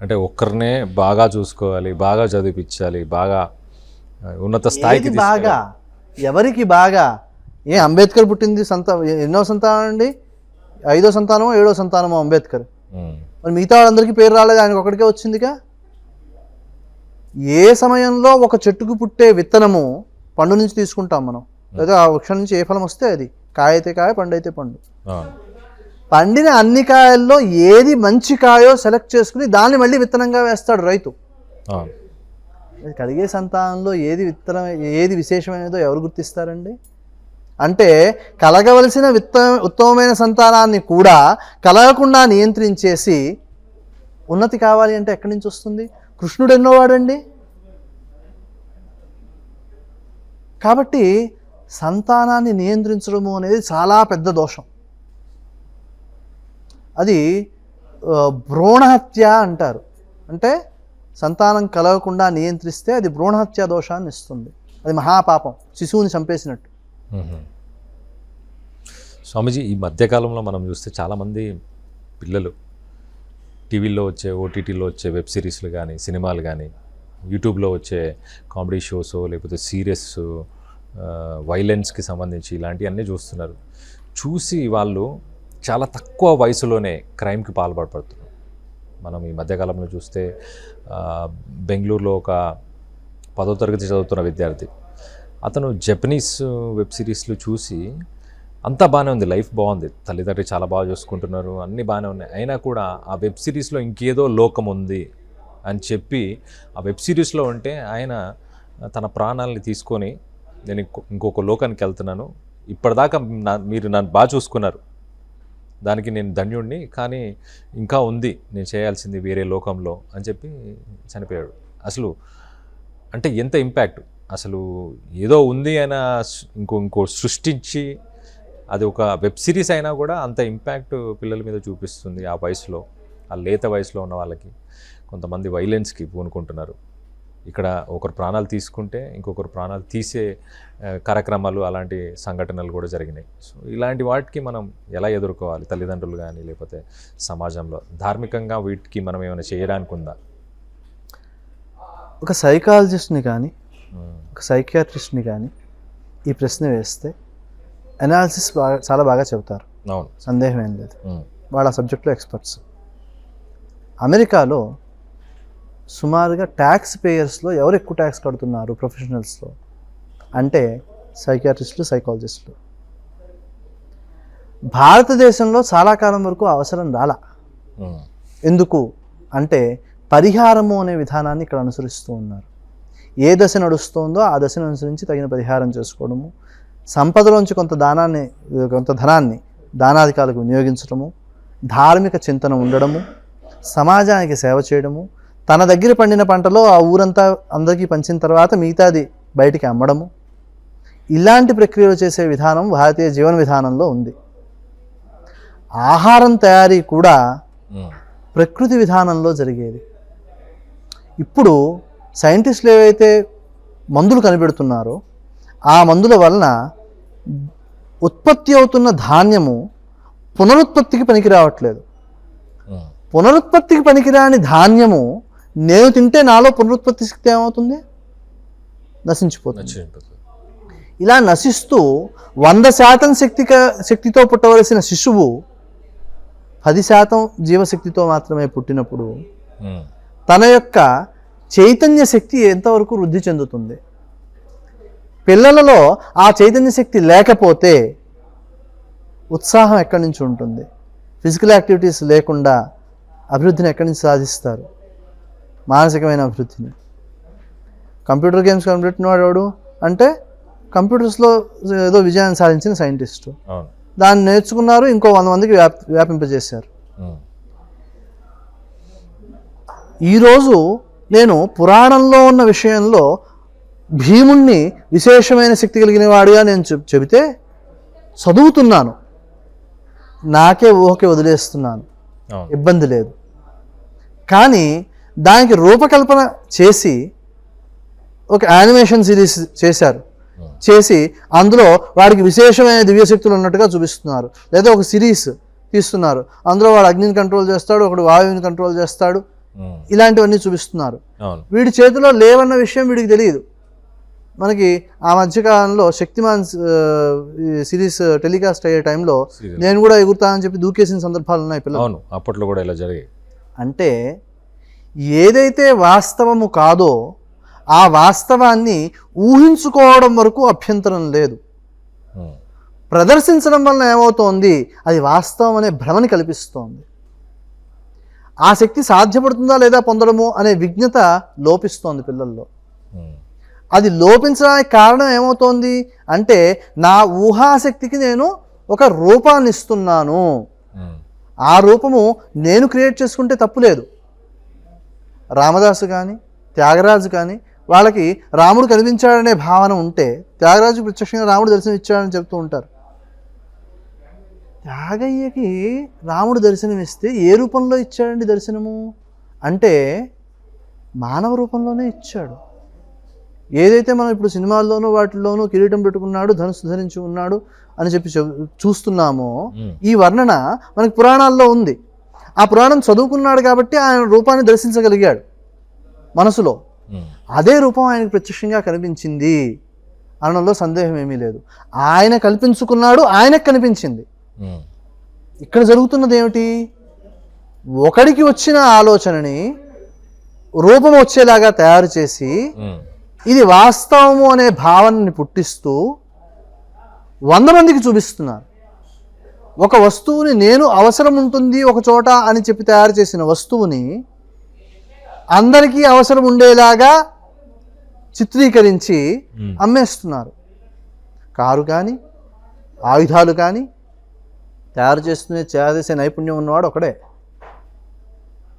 అంటే ఒక్కరినే బాగా చూసుకోవాలి బాగా చదివించాలి బాగా ఉన్నత స్థాయికి బాగా? ఎవరికి బాగా? ఏ అంబేద్కర్ పుట్టింది సంత ఎన్నో సంతానం అండి? ఐదో సంతానమో ఏడో సంతానమో అంబేద్కర్. మరి మిగతా వాళ్ళందరికీ పేరు రాలేదు? ఆయనకు ఒకటికే వచ్చిందిగా? ఏ సమయంలో ఒక చెట్టుకు పుట్టే విత్తనము పండు నుంచి తీసుకుంటాం మనం? లేదా ఆ వృక్షం నుంచి ఏ ఫలం వస్తే అది? కాయ అయితే కాయ పండు. అయితే పండు పండిన అన్ని కాయల్లో ఏది మంచి కాయో సెలెక్ట్ చేసుకుని దాన్ని మళ్ళీ విత్తనంగా వేస్తాడు రైతు. కలిగే సంతానంలో ఏది విత్తనం ఏది విశేషమైనదో ఎవరు గుర్తిస్తారండి? అంటే కలగవలసిన విత్త ఉత్తమమైన సంతానాన్ని కూడా కలగకుండా నియంత్రించేసి ఉన్నతి కావాలి అంటే ఎక్కడి నుంచి వస్తుంది? కృష్ణుడు ఎన్నోవాడండి? కాబట్టి సంతానాన్ని నియంత్రించడము అనేది చాలా పెద్ద దోషం. అది భ్రూణహత్య అంటారు. అంటే సంతానం కలగకుండా నియంత్రిస్తే అది భ్రూణహత్య దోషాన్ని ఇస్తుంది. అది మహాపాపం. శిశువుని చంపేసినట్టు. స్వామీజీ ఈ మధ్యకాలంలో మనం చూస్తే చాలామంది పిల్లలు టీవీలో వచ్చే ఓటీటీలో వచ్చే వెబ్ సిరీస్లు కానీ సినిమాలు కానీ యూట్యూబ్లో వచ్చే కామెడీ షోస్ లేకపోతే సీరియస్ వైలెన్స్కి సంబంధించి ఇలాంటివన్నీ చూస్తున్నారు. చూసి వాళ్ళు చాలా తక్కువ వయసులోనే క్రైమ్కి పాల్పడుతున్నారు మనం ఈ మధ్యకాలంలో చూస్తే బెంగళూరులో ఒక పదో తరగతి చదువుతున్న విద్యార్థి. అతను జపనీస్ వెబ్ సిరీస్లు చూసి అంతా బాగానే ఉంది లైఫ్ బాగుంది తల్లిదండ్రులు చాలా బాగా చూసుకుంటున్నారు అన్నీ బాగానే ఉన్నాయి. అయినా కూడా ఆ వెబ్ సిరీస్లో ఇంకేదో లోకం ఉంది అని చెప్పి ఆ వెబ్ సిరీస్లో ఉంటే ఆయన తన ప్రాణాలని తీసుకొని నేను ఇంకొక లోకానికి వెళ్తున్నాను. ఇప్పటిదాకా నా మీరు నన్ను బాగా చూసుకున్నారు. దానికి నేను ధన్యుడిని కానీ ఇంకా ఉంది నేను చేయాల్సింది వేరే లోకంలో అని చెప్పి చనిపోయాడు. అసలు అంటే ఎంత ఇంపాక్ట్? అసలు ఏదో ఉంది అయినా ఇంకో ఇంకో సృష్టించి అది ఒక వెబ్ సిరీస్ అయినా కూడా అంత ఇంపాక్ట్ పిల్లల మీద చూపిస్తుంది ఆ వయసులో ఆ లేత వయసులో ఉన్న వాళ్ళకి. కొంతమంది వైలెన్స్కి పూనుకుంటున్నారు. ఇక్కడ ఒకరు ప్రాణాలు తీసుకుంటే ఇంకొకరు ప్రాణాలు తీసే కార్యక్రమాలు అలాంటి సంఘటనలు కూడా జరిగినాయి. సో ఇలాంటి వాటికి మనం ఎలా ఎదుర్కోవాలి? తల్లిదండ్రులు కానీ లేకపోతే సమాజంలో? ధార్మికంగా వీటికి మనం ఏమైనా చేయడానికి ఉందా? ఒక సైకాలజిస్ట్ని కానీ ఒక సైకియాట్రిస్ట్ని కానీ ఈ ప్రశ్న వేస్తే అనాలిసిస్ బాగా చాలా బాగా చెబుతారు. అవును. సందేహం ఏం లేదు. వాళ్ళ సబ్జెక్ట్లో ఎక్స్పర్ట్స్. అమెరికాలో సుమారుగా ట్యాక్స్ పేయర్స్లో ఎవరు ఎక్కువ ట్యాక్స్ కడుతున్నారు ప్రొఫెషనల్స్లో అంటే సైకియాట్రిస్టులు సైకాలజిస్టులు భారతదేశంలో చాలా కాలం వరకు అవసరం రాలా. ఎందుకు? అంటే పరిహారము అనే విధానాన్ని ఇక్కడ అనుసరిస్తూ ఉన్నారు. ఏ దశ నడుస్తుందో ఆ దశను అనుసరించి తగిన పరిహారం చేసుకోవడము సంపదలోంచి కొంత దానాన్ని కొంత ధనాన్ని దానాధికారులకు వినియోగించడము ధార్మిక చింతన ఉండడము సమాజానికి సేవ చేయడము తన దగ్గర పండిన పంటలో ఆ ఊరంతా అందరికీ పంచిన తర్వాత మిగతాది బయటికి అమ్మడము. ఇలాంటి ప్రక్రియలు చేసే విధానం భారతీయ జీవన విధానంలో ఉంది. ఆహారం తయారీ కూడా ప్రకృతి విధానంలో జరిగేది. ఇప్పుడు సైంటిస్టులు ఏవైతే మందులు కనిపెడుతున్నారో ఆ మందుల వలన ఉత్పత్తి అవుతున్న ధాన్యము పునరుత్పత్తికి పనికి రావట్లేదు పునరుత్పత్తికి పనికిరాని ధాన్యము నేను తింటే నాలో పునరుత్పత్తి శక్తి ఏమవుతుంది? నశించిపోతుంది. ఇలా నశిస్తూ వంద శాతం శక్తిక శక్తితో పుట్టవలసిన శిశువు పది శాతం జీవశక్తితో మాత్రమే పుట్టినప్పుడు తన యొక్క చైతన్య శక్తి ఎంతవరకు వృద్ధి చెందుతుంది? పిల్లలలో ఆ చైతన్య శక్తి లేకపోతే ఉత్సాహం ఎక్కడి నుంచి ఉంటుంది? ఫిజికల్ యాక్టివిటీస్ లేకుండా అభివృద్ధిని ఎక్కడి నుంచి సాధిస్తారు? మానసికమైన అభివృద్ధిని. కంప్యూటర్ గేమ్స్ కనిపెట్టినవాడు ఎవడు? అంటే కంప్యూటర్స్లో ఏదో విజయాన్ని సాధించిన సైంటిస్టు. దాన్ని నేర్చుకున్నారు ఇంకో వంద మందికి వ్యాప్ వ్యాపింపజేశారు. ఈరోజు నేను పురాణంలో ఉన్న విషయంలో భీముణ్ణి విశేషమైన శక్తి కలిగిన వాడిగా నేను చెప్ చెబితే చదువుతున్నాను. నాకే ఊహకే వదిలేస్తున్నాను. ఇబ్బంది లేదు. కానీ దానికి రూపకల్పన చేసి ఒక యానిమేషన్ సిరీస్ చేశారు. చేసి అందులో వాడికి విశేషమైన దివ్యశక్తులు ఉన్నట్టుగా చూపిస్తున్నారు. లేదా ఒక సిరీస్ తీస్తున్నారు. అందులో వాడు అగ్నిని కంట్రోల్ చేస్తాడు ఒకడు వాయువుని కంట్రోల్ చేస్తాడు. ఇలాంటివన్నీ చూపిస్తున్నారు. అవును. వీడి చేతిలో లేవన్న విషయం వీడికి తెలియదు. మనకి ఆ మధ్యకాలంలో శక్తిమాన్ సిరీస్ టెలికాస్ట్ అయ్యే టైంలో. నేను కూడా ఎగురుతా అని చెప్పి దూకేసిన సందర్భాలు ఉన్నాయి పిల్లలు. అవును అప్పట్లో కూడా ఇలా జరిగాయి. అంటే ఏదైతే వాస్తవము కాదో ఆ వాస్తవాన్ని ఊహించుకోవడం వరకు అభ్యంతరం లేదు. ఉమ్. ప్రదర్శించడం వలన ఏమవుతోంది? అది వాస్తవం అనే భ్రమని కల్పిస్తోంది. ఆ శక్తి సాధ్యపడుతుందా లేదా పొందడము అనే విజ్ఞత లోపిస్తోంది పిల్లల్లో. ఉమ్. అది లోపించడానికి కారణం ఏమవుతోంది? అంటే నా ఊహాశక్తికి నేను ఒక రూపాన్ని ఇస్తున్నాను ఉమ్. ఆ రూపము నేను క్రియేట్ చేసుకుంటే తప్పు లేదు. రామదాసు కానీ త్యాగరాజు కానీ వాళ్ళకి రాముడు కనిపించాడనే భావన ఉంటే త్యాగరాజు ప్రత్యక్షంగా రాముడు దర్శనం ఇచ్చాడని చెప్తూ ఉంటారు. త్యాగయ్యకి రాముడు దర్శనం ఇస్తే ఏ రూపంలో ఇచ్చాడండి దర్శనము? అంటే మానవ రూపంలోనే ఇచ్చాడు. ఏదైతే మనం ఇప్పుడు సినిమాల్లోనూ వాటిల్లోనూ కిరీటం పెట్టుకున్నాడు ధనుసు ధరించి ఉన్నాడు అని చెప్పి చెప్- చూస్తున్నామో. ఈ వర్ణన మనకి పురాణాల్లో ఉంది. ఆ పురాణం చదువుకున్నాడు కాబట్టి ఆయన రూపాన్ని దర్శించగలిగాడు మనసులో. అదే రూపం ఆయనకు ప్రత్యక్షంగా కనిపించింది అనడంలో సందేహం ఏమీ లేదు ఆయన కల్పించుకున్నాడు ఆయనకు కనిపించింది. ఇక్కడ జరుగుతున్నది ఏమిటి ఒకడికి వచ్చిన ఆలోచనని రూపం వచ్చేలాగా తయారు చేసి. ఇది వాస్తవము అనే భావనని పుట్టిస్తూ వంద మందికి చూపిస్తున్నారు ఒక వస్తువుని నేను అవసరం ఉంటుంది ఒక చోట అని చెప్పి తయారు చేసిన వస్తువుని అందరికీ అవసరం ఉండేలాగా చిత్రీకరించి. అమ్మేస్తున్నారు. కారు కానీ ఆయుధాలు కానీ తయారు చేస్తున్న చేసే నైపుణ్యం ఉన్నవాడు ఒకడే.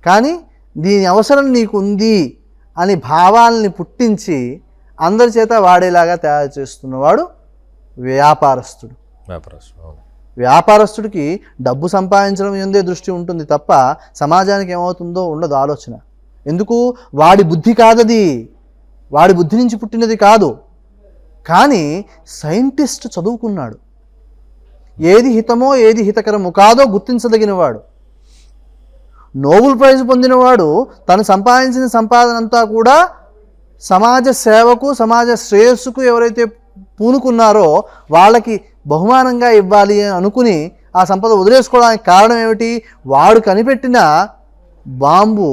కానీ దీని అవసరం నీకు ఉంది అని భావాల్ని పుట్టించి అందరి చేత వాడేలాగా తయారు చేస్తున్నవాడు వ్యాపారస్తుడు. వ్యాపారస్తు అవును. వ్యాపారస్తుడికి డబ్బు సంపాదించడం ఎందే దృష్టి ఉంటుంది తప్ప సమాజానికి ఏమవుతుందో ఉండదు ఆలోచన. ఎందుకు? వాడి బుద్ధి కాదది. వాడి బుద్ధి నుంచి పుట్టినది కాదు. కానీ సైంటిస్ట్ చదువుకున్నాడు. ఏది హితమో ఏది హితకరమో కాదో గుర్తించదగినవాడు. నోబెల్ ప్రైజ్ పొందినవాడు తను సంపాదించిన సంపాదన అంతా కూడా సమాజ సేవకు సమాజ శ్రేయస్సుకు ఎవరైతే పూనుకున్నారో వాళ్ళకి బహుమానంగా ఇవ్వాలి అని అనుకుని ఆ సంపద వదిలేసుకోవడానికి కారణం ఏమిటి వాడు కనిపెట్టిన బాంబు.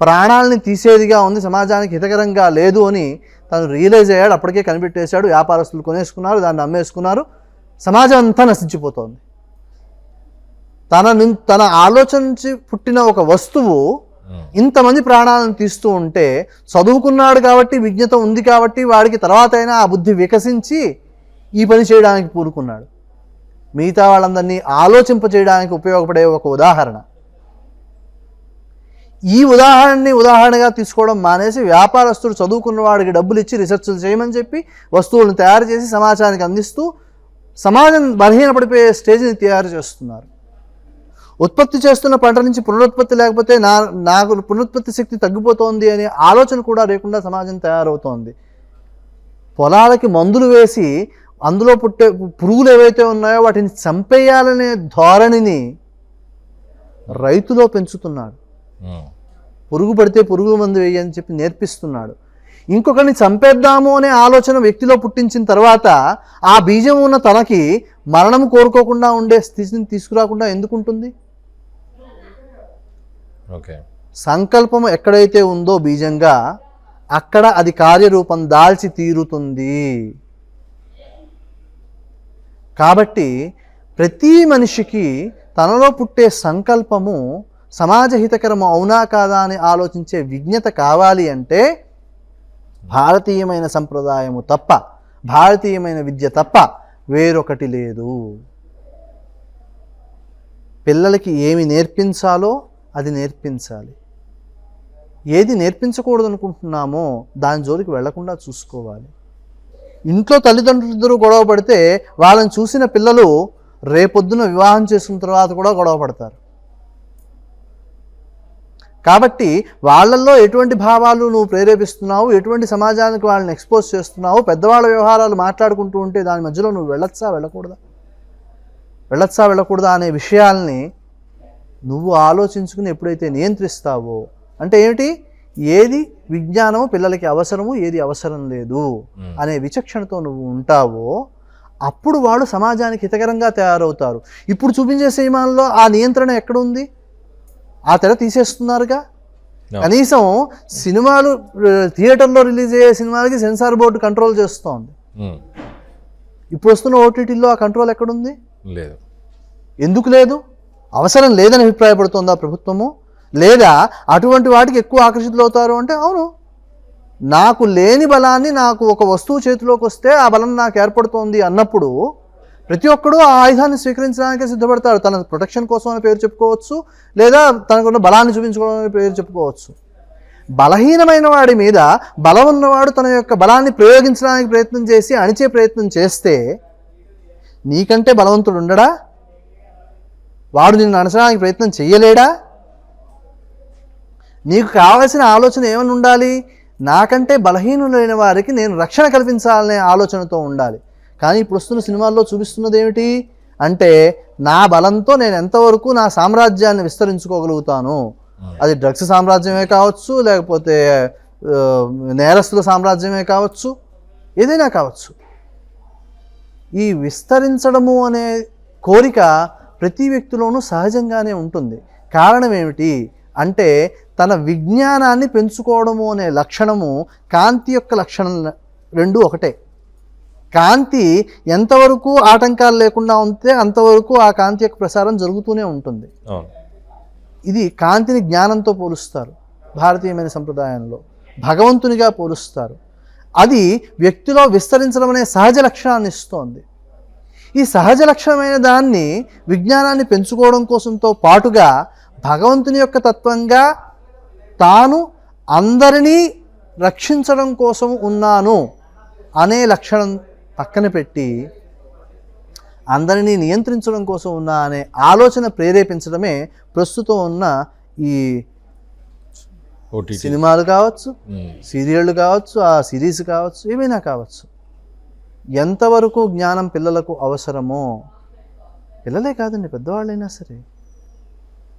ప్రాణాలని తీసేదిగా ఉంది సమాజానికి హితకరంగా లేదు అని తను రియలైజ్ అయ్యాడు అప్పటికే కనిపెట్టేశాడు వ్యాపారస్తులు కొనేసుకున్నారు దాన్ని అమ్మేసుకున్నారు సమాజం అంతా నశించిపోతోంది తన తన ఆలోచన నుంచి పుట్టిన ఒక వస్తువు. ఇంతమంది ప్రాణాలను తీస్తూ ఉంటే చదువుకున్నాడు కాబట్టి విజ్ఞత ఉంది కాబట్టి వాడికి తర్వాత అయినా ఆ బుద్ధి వికసించి ఈ పని చేయడానికి పూనుకున్నాడు. మిగతా వాళ్ళందరినీ ఆలోచింప చేయడానికి ఉపయోగపడే ఒక ఉదాహరణ. ఈ ఉదాహరణని ఉదాహరణగా తీసుకోవడం మానేసి వ్యాపారస్తుడు చదువుకున్న వాడికి డబ్బులు ఇచ్చి రీసెర్చ్లు చేయమని చెప్పి వస్తువులను తయారు చేసి సమాజానికి అందిస్తూ సమాజం బలహీనపడిపోయే స్టేజ్ని తయారు చేస్తున్నారు. ఉత్పత్తి చేస్తున్న పంట నుంచి పునరుత్పత్తి లేకపోతే నా నాకు పునరుత్పత్తి శక్తి తగ్గిపోతోంది అనే ఆలోచన కూడా లేకుండా సమాజం తయారవుతోంది. పొలాలకి మందులు వేసి అందులో పుట్టే పురుగులు ఏవైతే ఉన్నాయో వాటిని చంపేయాలనే ధోరణిని రైతులో పెంచుతున్నాడు. పురుగు పడితే పురుగు మందు వేయని చెప్పి నేర్పిస్తున్నాడు. ఇంకొకరిని చంపేద్దాము అనే ఆలోచన వ్యక్తిలో పుట్టించిన తర్వాత ఆ బీజం ఉన్న తనకి మరణం కోరుకోకుండా ఉండే స్థితిని తీసుకురాకుండా ఎందుకు ఉంటుంది? ఓకే. సంకల్పం ఎక్కడైతే ఉందో బీజంగా అక్కడ అది కార్యరూపం దాల్చి తీరుతుంది. కాబట్టి ప్రతి మనిషికి తనలో పుట్టే సంకల్పము సమాజహితకరము అవునా కాదా అని ఆలోచించే విజ్ఞత కావాలి అంటే భారతీయమైన సంప్రదాయము తప్ప భారతీయమైన విద్య తప్ప వేరొకటి లేదు. పిల్లలకి ఏమి నేర్పించాలో అది నేర్పించాలి. ఏది నేర్పించకూడదు అనుకుంటున్నామో దాని జోలికి వెళ్ళకుండా చూసుకోవాలి. ఇంట్లో తల్లిదండ్రులిద్దరూ గొడవ పడితే వాళ్ళని చూసిన పిల్లలు రేపొద్దున వివాహం చేసుకున్న తర్వాత కూడా గొడవ పడతారు. కాబట్టి వాళ్ళల్లో ఎటువంటి భావాలు నువ్వు ప్రేరేపిస్తున్నావు ఎటువంటి సమాజానికి వాళ్ళని ఎక్స్పోజ్ చేస్తున్నావు పెద్దవాళ్ళ వ్యవహారాలు మాట్లాడుకుంటూ ఉంటే దాని మధ్యలో నువ్వు వెళ్ళొచ్చా వెళ్ళకూడదా? వెళ్ళొచ్చా వెళ్ళకూడదా అనే విషయాల్ని నువ్వు ఆలోచించుకుని ఎప్పుడైతే నియంత్రిస్తావో అంటే ఏమిటి? ఏది విజ్ఞానము పిల్లలకి అవసరము ఏది అవసరం లేదు. అనే విచక్షణతో నువ్వు ఉంటావో అప్పుడు వాళ్ళు సమాజానికి హితకరంగా తయారవుతారు. ఇప్పుడు చూపించే సినిమాల్లో ఆ నియంత్రణ ఎక్కడ ఉంది ఆ తెర తీసేస్తున్నారుగా. కనీసం సినిమాలు థియేటర్లో రిలీజ్ అయ్యే సినిమాలకి సెన్సార్ బోర్డు కంట్రోల్ చేస్తోంది. ఇప్పుడు వస్తున్న ఓటీటీలో ఆ కంట్రోల్ ఎక్కడుంది? లేదు. ఎందుకు లేదు? అవసరం లేదని అభిప్రాయపడుతోందా ప్రభుత్వము? లేదా అటువంటి వాటికి ఎక్కువ ఆకర్షితులు అవుతారు అంటే అవును. నాకు లేని బలాన్ని నాకు ఒక వస్తువు చేతిలోకి వస్తే ఆ బలం నాకు ఏర్పడుతోంది అన్నప్పుడు ప్రతి ఒక్కడూ ఆ ఆయుధాన్ని స్వీకరించడానికి సిద్ధపడతాడు తన ప్రొటెక్షన్ కోసం అని పేరు చెప్పుకోవచ్చు లేదా తనకున్న బలాన్ని చూపించుకోవడం అనే పేరు చెప్పుకోవచ్చు. బలహీనమైన వాడి మీద బలం ఉన్నవాడు తన యొక్క బలాన్ని ప్రయోగించడానికి ప్రయత్నం చేసి అణిచే ప్రయత్నం చేస్తే నీకంటే బలవంతుడు ఉండడా? వాడు నిన్ను అణచడానికి ప్రయత్నం చేయలేడా నీకు కావలసిన ఆలోచన ఏమని ఉండాలి? నాకంటే బలహీనులైన వారికి నేను రక్షణ కల్పించాలనే ఆలోచనతో ఉండాలి. కానీ ఇప్పుడు వస్తున్న సినిమాల్లో చూపిస్తున్నది ఏమిటి అంటే నా బలంతో నేను ఎంతవరకు నా సామ్రాజ్యాన్ని విస్తరించుకోగలుగుతాను? అది డ్రగ్స్ సామ్రాజ్యమే కావచ్చు లేకపోతే నేరస్తుల సామ్రాజ్యమే కావచ్చు ఏదైనా కావచ్చు. ఈ విస్తరించడము అనే కోరిక ప్రతి వ్యక్తిలోనూ సహజంగానే ఉంటుంది. కారణం ఏమిటి? అంటే తన విజ్ఞానాన్ని పెంచుకోవడము అనే లక్షణము కాంతి యొక్క లక్షణం రెండు ఒకటే. కాంతి ఎంతవరకు ఆటంకాలు లేకుండా ఉంటే అంతవరకు ఆ కాంతి యొక్క ప్రసారం జరుగుతూనే ఉంటుంది. ఇది కాంతిని జ్ఞానంతో పోలుస్తారు భారతీయమైన సంప్రదాయంలో భగవంతునిగా పోలుస్తారు. అది వ్యక్తిలో విస్తరించడం అనే సహజ లక్షణాన్ని ఇస్తోంది. ఈ సహజ లక్షణమైన దాన్ని విజ్ఞానాన్ని పెంచుకోవడం కోసంతో పాటుగా భగవంతుని యొక్క తత్వంగా తాను అందరినీ రక్షించడం కోసం ఉన్నాను అనే లక్షణం పక్కన పెట్టి అందరినీ నియంత్రించడం కోసం ఉన్న అనే ఆలోచన ప్రేరేపించడమే ప్రస్తుతం ఉన్న ఈ సినిమాలు కావచ్చు సీరియళ్ళు కావచ్చు ఆ సిరీస్ కావచ్చు ఏమైనా కావచ్చు. ఎంతవరకు జ్ఞానం పిల్లలకు అవసరమో పిల్లలే కాదండి పెద్దవాళ్ళైనా సరే.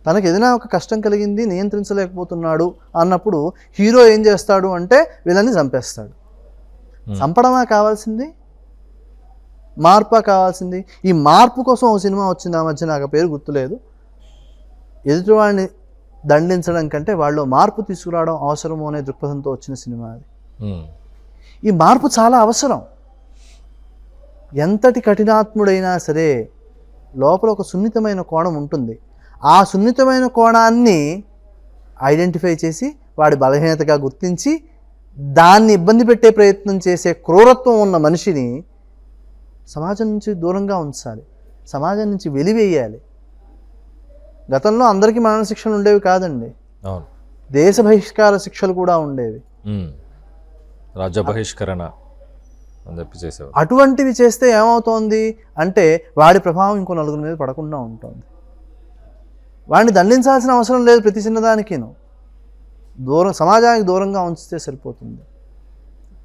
తనకు ఏదైనా ఒక కష్టం కలిగింది నియంత్రించలేకపోతున్నాడు అన్నప్పుడు హీరో ఏం చేస్తాడు అంటే వీళ్ళని చంపేస్తాడు. చంపడమా కావాల్సింది? మార్పా కావాల్సింది? ఈ మార్పు కోసం ఒక సినిమా వచ్చింది ఆ మధ్య నాకు పేరు గుర్తులేదు. ఎదుటివాడిని దండించడం కంటే వాళ్ళు మార్పు తీసుకురావడం అవసరము అనే దృక్పథంతో వచ్చిన సినిమా అది. ఈ మార్పు చాలా అవసరం. ఎంతటి కఠినాత్ముడైనా సరే లోపల ఒక సున్నితమైన కోణం ఉంటుంది. ఆ సున్నితమైన కోణాన్ని ఐడెంటిఫై చేసి వాడి బలహీనతగా గుర్తించి దాన్ని ఇబ్బంది పెట్టే ప్రయత్నం చేసే క్రూరత్వం ఉన్న మనిషిని సమాజం నుంచి దూరంగా ఉంచాలి. సమాజం నుంచి వెలివేయాలి. గతంలో అందరికీ మరణ శిక్షలు ఉండేవి కాదండి. దేశ బహిష్కార శిక్షలు కూడా ఉండేవి. రాజ్య బహిష్కరణ అటువంటివి చేస్తే ఏమవుతోంది? అంటే వాడి ప్రభావం ఇంకో నలుగురి మీద పడకుండా ఉంటుంది. వాడిని దండించాల్సిన అవసరం లేదు ప్రతి చిన్నదానికిను దూరం సమాజానికి దూరంగా ఉంచితే సరిపోతుంది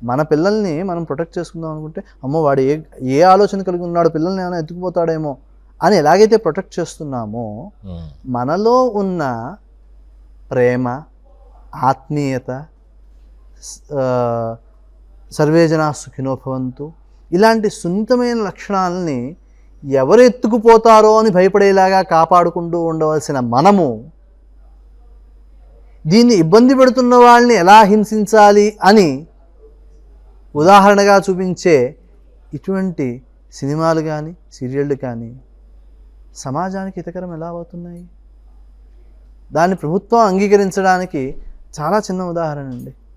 మన పిల్లల్ని మనం ప్రొటెక్ట్ చేసుకుందాం అనుకుంటే అమ్మో వాడు ఏ ఏ ఆలోచన కలిగి ఉన్నాడు పిల్లల్ని ఏమైనా ఎత్తుకుపోతాడేమో అని ఎలాగైతే ప్రొటెక్ట్ చేస్తున్నామో. మనలో ఉన్న ప్రేమ ఆత్మీయత స్- ఆ, సర్వే జనా సుఖినో భవంతు ఇలాంటి సున్నితమైన లక్షణాలని ఎవరు ఎత్తుకుపోతారో అని భయపడేలాగా కాపాడుకుంటూ ఉండవలసిన మనము దీన్ని ఇబ్బంది పెడుతున్న వాళ్ళని ఎలా హింసించాలి అని ఉదాహరణగా చూపించే ఇటువంటి సినిమాలు కానీ సీరియళ్ళు కానీ సమాజానికి హితకరం ఎలా అవుతున్నాయి? దాన్ని ప్రభుత్వం అంగీకరించడానికి చాలా చిన్న ఉదాహరణ అండి.